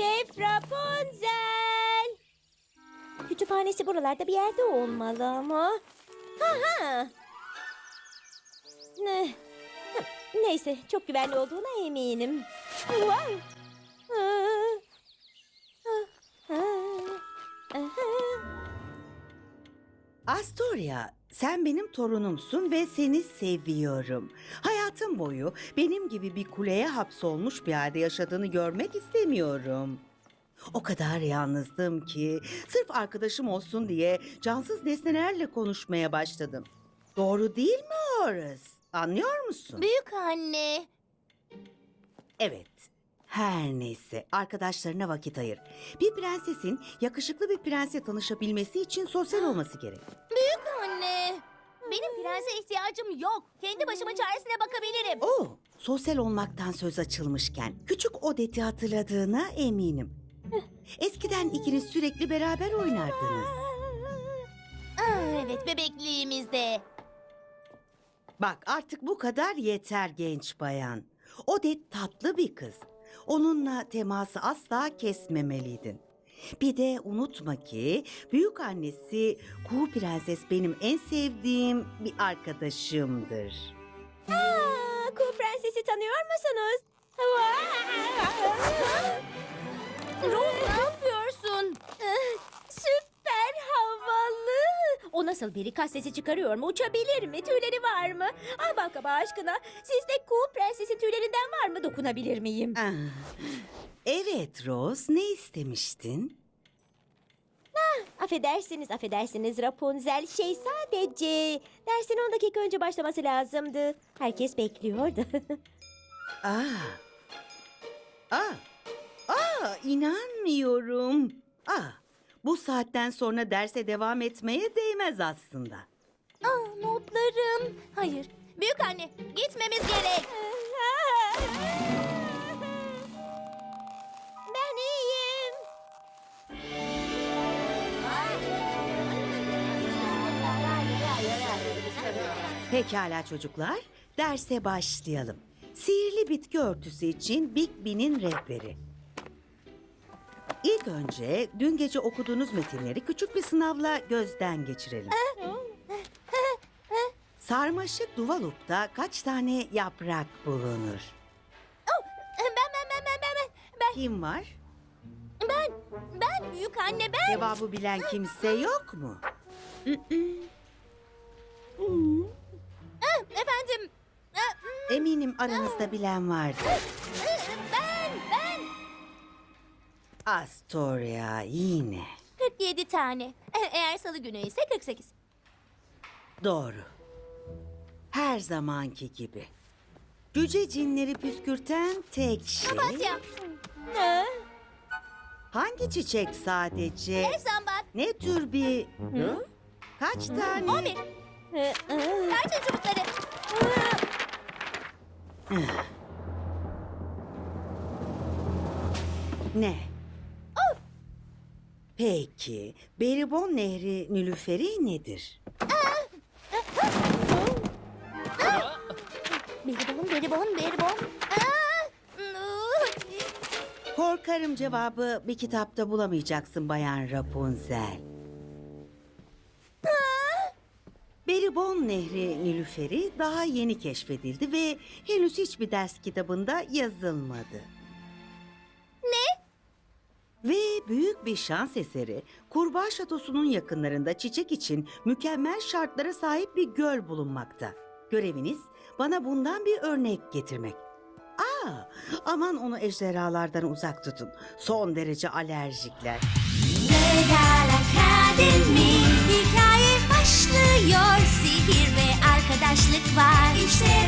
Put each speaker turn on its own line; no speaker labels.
Şef Rapunzel. Kütüphanesi buralarda bir yerde olmalı ama. Ha ha. Ne? Neyse çok güvenli olduğuna eminim. Ah.
Astoria, sen benim torunumsun ve seni seviyorum. Hayatım boyu benim gibi bir kuleye hapsolmuş bir halde yaşadığını görmek istemiyorum. O kadar yalnızdım ki sırf arkadaşım olsun diye cansız nesnelerle konuşmaya başladım. Doğru değil mi Horace? Anlıyor musun?
Büyük anne.
Evet. Her neyse arkadaşlarına vakit ayır. Bir prensesin yakışıklı bir prense tanışabilmesi için sosyal olması gerek.
Büyük. Benim prense ihtiyacım yok. Kendi başımın çaresine bakabilirim.
Oo, sosyal olmaktan söz açılmışken küçük Odette'i hatırladığına eminim. Eskiden ikiniz sürekli beraber oynardınız.
Aa, evet bebekliğimizde.
Bak artık bu kadar yeter genç bayan. Odette tatlı bir kız. Onunla teması asla kesmemeliydin. Bir de unutma ki büyük annesi Kuğu Prenses benim en sevdiğim bir arkadaşımdır.
Aa, Kuğu Prenses'i tanıyor musunuz?
Rose ne yapıyorsun?
Süper havalı. O nasıl bir kas sesi çıkarıyor mu? Uçabilir mi? Tüyleri var mı? Ay balkaba aşkına. Sizde Kuğu Prenses'in tüylerinden var mı? Dokunabilir miyim?
Ah, Evet Rose ne istemiştin?
Affedersiniz, affedersiniz Rapunzel. Şey sadece dersin 10 dakika önce başlaması lazımdı. Herkes bekliyordu.
Aa. Aa. Aa, inanmıyorum. Aa, bu saatten sonra derse devam etmeye değmez aslında.
Aa, notlarım. Hayır. Büyük anne gitmemiz gerek.
Pekala çocuklar, derse başlayalım. Sihirli bitki örtüsü için Big Bin'in rehberi. İlk önce dün gece okuduğunuz metinleri küçük bir sınavla gözden geçirelim. Sarmaşık Duvalup'ta kaç tane yaprak bulunur?
Ben ben ben ben ben ben. Ben
Kim var?
ben ben büyük anne ben.
Cevabı bilen kimse yok mu?
Mm,
Eminim aranızda bilen vardır.
Ben ben.
Astoria yine.
47 tane. E- Eğer salı günü ise 48.
Doğru. Her zamanki gibi. Cüce cinleri püskürten tek şey...
Papatya.
Ha?
Hangi çiçek sadece?
Ev zambak.
Ne tür bir... Kaç tane?
11.
Hı, hı.
Tarçın çubukları.
Ne? Peki, Beribon Nehri Nülüferi nedir?
Beribon, beribon, beribon. Mm,
Korkarım cevabı bir kitapta bulamayacaksın Bayan Rapunzel. Beribon Nehri Nilüferi daha yeni keşfedildi ve henüz hiçbir ders kitabında yazılmadı.
Ne?
Ve büyük bir şans eseri Kurbağa Şatosu'nun yakınlarında çiçek için mükemmel şartlara sahip bir göl bulunmakta. Göreviniz bana bundan bir örnek getirmek. Aa, aman onu ejderhalardan uzak tutun. Son derece alerjikler.
Regal Akademi stay.